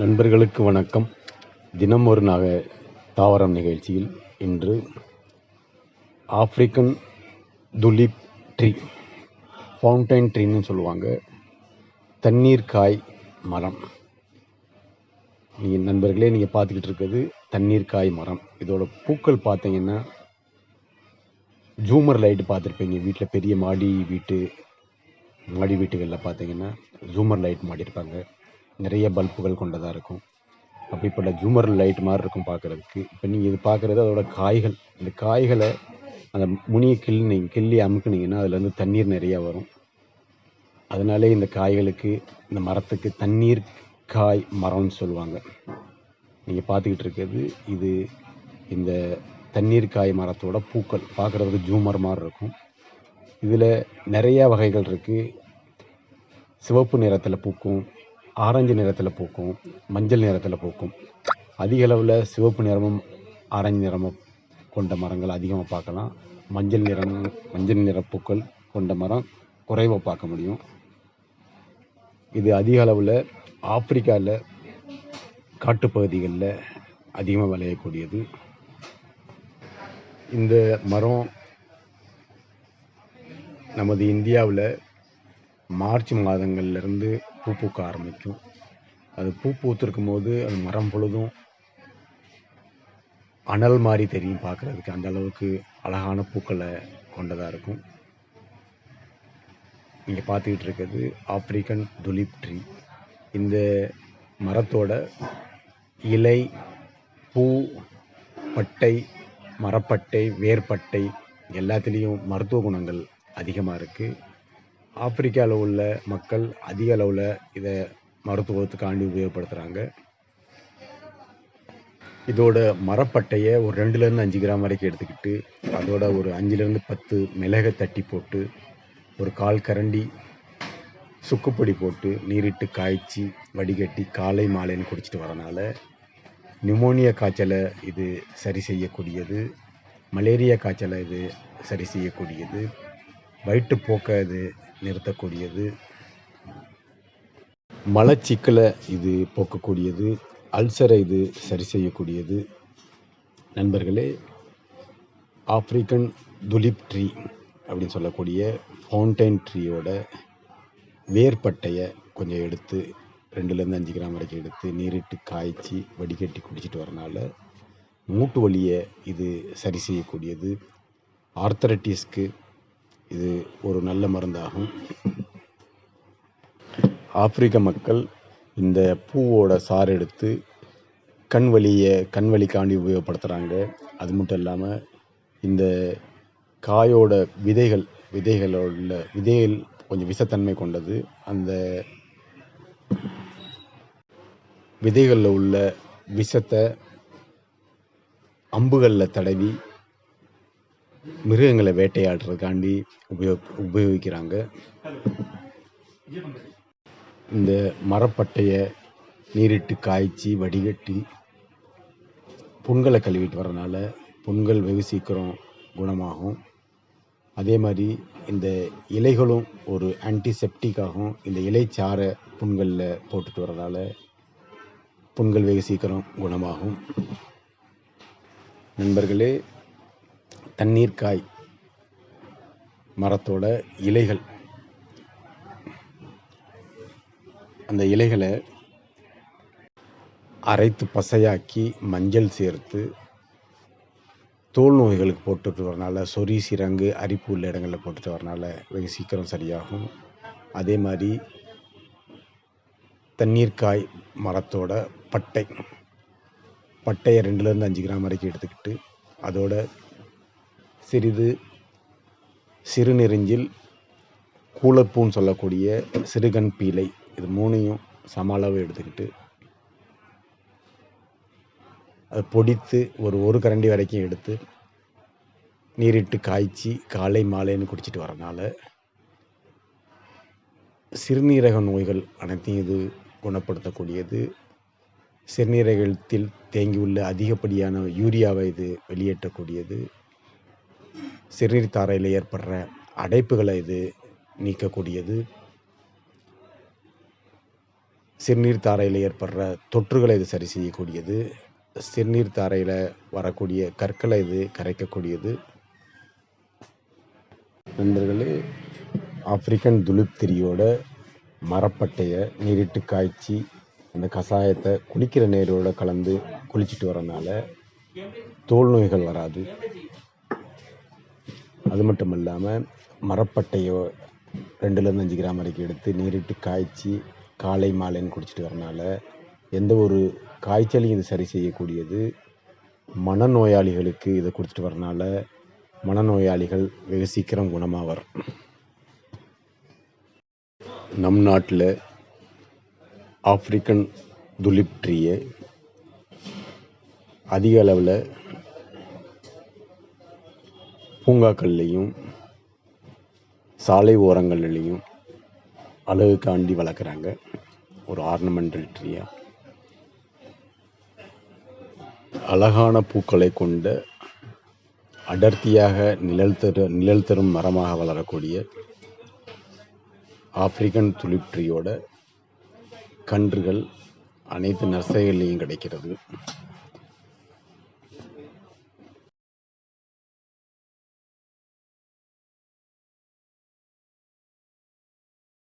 நண்பர்களுக்கு வணக்கம். தினம் ஒரு நாக தாவரம் நிகழ்ச்சியில் இன்று ஆப்பிரிக்கன் துலிப் ட்ரீ ஃபவுண்டைன் ட்ரீன்னு சொல்லுவாங்க. தண்ணீர் காய் மரம். நீங்கள் நண்பர்களே நீங்கள் பார்த்துக்கிட்டு இருக்கிறது தண்ணீர் காய் மரம். இதோட பூக்கள் பார்த்தீங்கன்னா ஜூமர் லைட் பார்த்துருப்பீங்க. வீட்டில் பெரிய மாடி வீட்டு மாடி வீட்டுகளில் பார்த்தீங்கன்னா ஜூமர் லைட் மாட்டியிருப்பாங்க நிறைய பல்புகள் கொண்டதாக இருக்கும். அப்படிப்பட்ட ஜூமர் லைட் மாதிரி இருக்கும் பார்க்குறதுக்கு. இப்போ நீங்கள் இது பார்க்குறது அதோட காய்கள். இந்த காய்களை அந்த முனியை கிள்ளி கிள்ளி அமுக்குனீங்கன்னா அதுலேருந்து தண்ணீர் நிறையா வரும். அதனாலே இந்த காய்களுக்கு இந்த மரத்துக்கு தண்ணீர் காய் மரம்னு சொல்லுவாங்க. நீங்கள் பார்த்துக்கிட்டு இருக்கிறது இது இந்த தண்ணீர் காய் மரத்தோட பூக்கள். பார்க்குறதுக்கு ஜூமர் மாதிரி இருக்கும். இதில் நிறையா வகைகள் இருக்குது சிவப்பு நிறத்தில் பூக்கும் ஆரஞ்சு நிறத்தில் பூக்கும் மஞ்சள் நிறத்தில் பூக்கும். அதிக அளவில் சிவப்பு நிறமும் ஆரஞ்சு நிறமும் கொண்ட மரங்கள் அதிகமாக பார்க்கலாம். மஞ்சள் நிறம் மஞ்சள் நிற பூக்கள் கொண்ட மரம் குறைவாக பார்க்க முடியும். இது அதிக அளவில் ஆப்பிரிக்காவில் காட்டுப்பகுதிகளில் அதிகமாக விளையக்கூடியது. இந்த மரம் நமது இந்தியாவில் மார்ச் மாதங்கள்லேருந்து பூ பூக்க ஆரம்பிக்கும். அது பூ பூத்திருக்கும் போது அது மரம் பொழுதும் அனல் மாதிரி தெரியும் பார்க்குறதுக்கு. அந்த அளவுக்கு அழகான பூக்களை கொண்டதாக இருக்கும். நீங்கள் பார்த்துக்கிட்டு இருக்கிறது ஆப்பிரிக்கன் துலிப் ட்ரீ. இந்த மரத்தோட இலை பூ பட்டை மரப்பட்டை வேர்பட்டை எல்லாத்துலேயும் மருத்துவ குணங்கள் அதிகமாக இருக்குது ஆப்பிரிக்காவில் உள்ள மக்கள் அதிக அளவில் இதை மருத்துவத்துக்காண்டி உபயோகப்படுத்துகிறாங்க இதோட மரப்பட்டையை ஒரு ரெண்டுலேருந்து அஞ்சு கிராம் வரைக்கும் எடுத்துக்கிட்டு அதோட ஒரு அஞ்சுலேருந்து பத்து மிளகை தட்டி போட்டு ஒரு கால் கரண்டி சுக்குப்பொடி போட்டு நீரிட்டு காய்ச்சி வடிகட்டி காலை மாலைன்னு குடிச்சிட்டு வரனால நிமோனியா காய்ச்சலை இது சரி செய்யக்கூடியது மலேரியா காய்ச்சலை இது சரி செய்யக்கூடியது வயிற்றுப்போக்கை இது நிறுத்தக்கூடியது. மலச்சிக்கலை இது போக்கக்கூடியது. அல்சரை இது சரி செய்யக்கூடியது. நண்பர்களே ஆப்பிரிக்கன் துலிப் ட்ரீ அப்படின்னு சொல்லக்கூடிய ஃபவுண்டைன் ட்ரீயோட வேர்பட்டையை கொஞ்சம் எடுத்து ரெண்டுலேருந்து அஞ்சு கிராம் வரைக்கும் எடுத்து நீரிட்டு காய்ச்சி வடிகட்டி குடிச்சிட்டு வரனால மூட்டு வலியை இது சரி செய்யக்கூடியது. ஆர்த்தரட்டிஸ்க்கு இது ஒரு நல்ல மருந்தாகும். ஆப்பிரிக்க மக்கள் இந்த பூவோட சாறு எடுத்து கண் வலியை கண் வலிக்காண்டி உபயோகப்படுத்துகிறாங்க அது மட்டும் இல்லாமல் இந்த காயோட விதைகள் விதைகளோட விதைகள் கொஞ்சம் விஷத்தன்மை கொண்டது. அந்த விதைகளில் உள்ள விஷத்தை அம்புகளில் தடவி மிருகங்களை வேட்டையாடுறதுக்காண்டி உபயோக உபயோகிக்கிறாங்க. இந்த மரப்பட்டையை நீரிட்டு காய்ச்சி வடிகட்டி புண்களை கழுவிட்டு வரனால புண்கள் வெகு சீக்கிரம் குணமாகும். அதே மாதிரி இந்த இலைகளும் ஒரு ஆன்டிசெப்டிக்காகவும் இந்த இலைச்சாரை புண்களில் போட்டுட்டு வரதால புண்கள் வெகு சீக்கிரம் குணமாகும். நண்பர்களே தண்ணீர்காய் மரத்தோட இலைகள். அந்த இலைகளை அரைத்து பசையாக்கி மஞ்சள் சேர்த்து தோல் நோய்களுக்கு போட்டுட்டு வரனால சொறி சிரங்கு அரிப்பு உள்ள இடங்களில் போட்டுட்டு வரனால வெகு சீக்கிரம் சரியாகும். அதே மாதிரி தண்ணீர்க்காய் மரத்தோட பட்டை. பட்டையை ரெண்டுலேருந்து அஞ்சு கிராம் வரைக்கும் எடுத்துக்கிட்டு அதோட சிறிது சிறுநெறிஞ்சில் கூலப்பூன்னு சொல்லக்கூடிய சிறுகன் பீலை இது மூணையும் சம அளவு எடுத்துக்கிட்டு அதை பொடித்து ஒரு ஒரு கரண்டி வரைக்கும் எடுத்து நீரிட்டு காய்ச்சி காலை மாலைன்னு குடிச்சிட்டு வரனால சிறுநீரக நோய்கள் அனைத்தையும் இது குணப்படுத்தக்கூடியது. சிறுநீரகத்தில் தேங்கியுள்ள அதிகப்படியான யூரியாவை இது வெளியேற்றக்கூடியது. சிறுநீர் தாரையில் ஏற்படுற அடைப்புகளை இது நீக்கக்கூடியது. சிறுநீர் தாரையில் ஏற்படுற தொற்றுகளை இது சரி செய்யக்கூடியது. சிறுநீர் தாரையில் வரக்கூடிய கற்களை இது கரைக்கக்கூடியது. நண்பர்களே ஆப்பிரிக்கன் துலிப் திரியோட மரப்பட்டையை நீரிட்டு காய்ச்சி அந்த கஷாயத்தை குளிக்கிற நீரோட கலந்து குளிச்சுட்டு வரனால தோல் நோய்கள் வராது. அது மட்டும் இல்லாமல் மரப்பட்டையோ ரெண்டுலேருந்து அஞ்சு கிராம் வரைக்கும் எடுத்து நீரிட்டு காய்ச்சி காலை மாலைன்னு குடிச்சிட்டு வரனால எந்த ஒரு காய்ச்சலையும் இது சரி செய்யக்கூடியது. மனநோயாளிகளுக்கு இதை கொடுத்துட்டு வரனால மனநோயாளிகள் வெகு சீக்கிரம் குணமாவர். நம் நாட்டில் ஆப்பிரிக்கன் துலிப் ட்ரீயை அதிக அளவில் பூங்காக்கள்லேயும் சாலை ஓரங்கள்லேயும் அழகுக்காண்டி வளர்க்குறாங்க. ஒரு ஆர்னமெண்டல் ட்ரீயாக அழகான பூக்களை கொண்ட அடர்த்தியாக நிழல் தரு நிழல் தரும் மரமாக வளரக்கூடிய ஆப்பிரிக்கன் துலிப் ட்ரீயோட கன்றுகள் அனைத்து நர்சரிகள்லேயும் கிடைக்கிறது.